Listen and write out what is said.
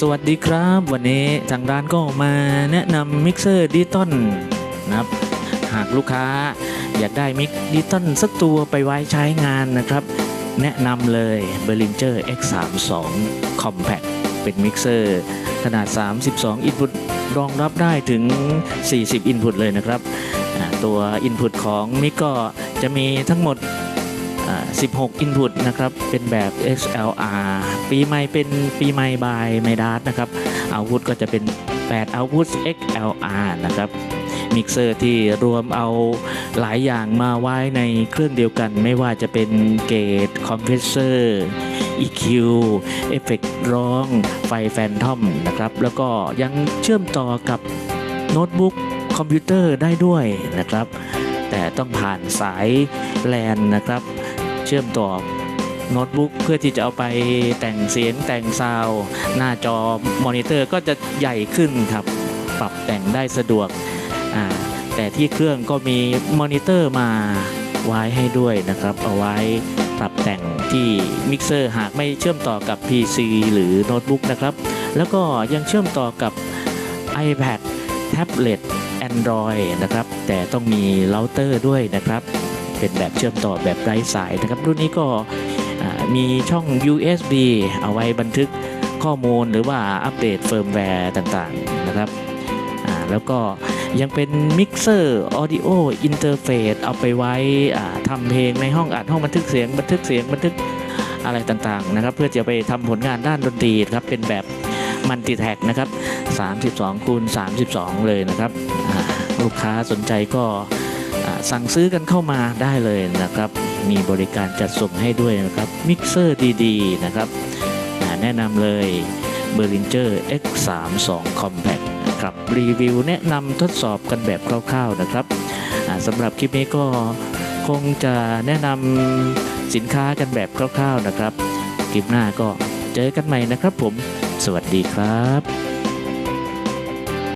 สวัสดีครับ วันนี้ทางร้านก็มาแนะนำมิกเซอร์ดิจิตอลนะครับ หากลูกค้าอยากได้มิกดิจิตอลสักตัวไปไว้ใช้งานนะครับ แนะนำเลย b e r l i n g e r X32 Compact เป็นมิกเซอร์ขนาด 32 input รองรับได้ถึง 40 input เลยนะครับ ตัว input ของมิกก็จะมีทั้งหมด 16 input นะครับ เป็นแบบ XLR ปีใหม่เป็นปีใหม่บายไมดาร์นะครับ output ก็จะเป็น 8 output XLR นะครับมิกเซอร์ที่รวมเอาหลายอย่างมาไว้ในเครื่องเดียวกัน ไม่ว่าจะเป็นเกตคอมเพรสเซอร์ EQ เอฟเฟกร้อง ไฟแฟนทอมนะครับ แล้วก็ยังเชื่อมต่อกับโน้ตบุ๊กคอมพิวเตอร์ได้ด้วยนะครับ แต่ต้องผ่านสายแลนนะครับ เชื่อมต่อโน้ตบุ๊กเพื่อที่จะเอาไปแต่งเสียงแต่งซาวหน้าจอมอนิเตอร์ก็จะใหญ่ขึ้นครับ ปรับแต่งได้สะดวก แต่ที่เครื่องก็มีมอนิเตอร์มาไว้ให้ด้วยนะครับ เอาไว้ปรับแต่งที่มิกเซอร์หากไม่เชื่อมต่อกับ PC หรือโน้ตบุ๊กนะครับ แล้วก็ยังเชื่อมต่อกับ iPad แท็บเล็ต Android นะครับ แต่ต้องมีเราเตอร์ด้วยนะครับ เป็นแบบเชื่อมต่อแบบไร้สายนะครับ รุ่นนี้ก็มีช่อง USB เอาไว้บันทึกข้อมูลหรือว่าอัปเดตเฟิร์มแวร์ต่างๆนะครับ แล้วก็ยังเป็นมิกเซอร์ออดิโออินเทอร์เฟซเอาไปไว้ทำเพลงในห้องอัดห้องบันทึกเสียง บันทึกเสียงบันทึกอะไรต่างๆนะครับ เพื่อจะไปทำผลงานด้านดนตรีครับเป็นแบบมัลติแท็กนะครับ 32คูณ32 เลยนะครับ ลูกค้าสนใจก็ สั่งซื้อกันเข้ามาได้เลยนะครับ มีบริการจัดส่งให้ด้วยนะครับ มิกเซอร์ดีๆ นะครับ แนะนำเลย b e r l i n g e r X32 Compact นะครับ รีวิวแนะนำทดสอบกันแบบคร่าวๆนะครับสำหรับคลิปนี้ก็คงจะแนะนำสินค้ากันแบบคร่าวๆนะครับ คลิปหน้าก็เจอกันใหม่นะครับผม สวัสดีครับ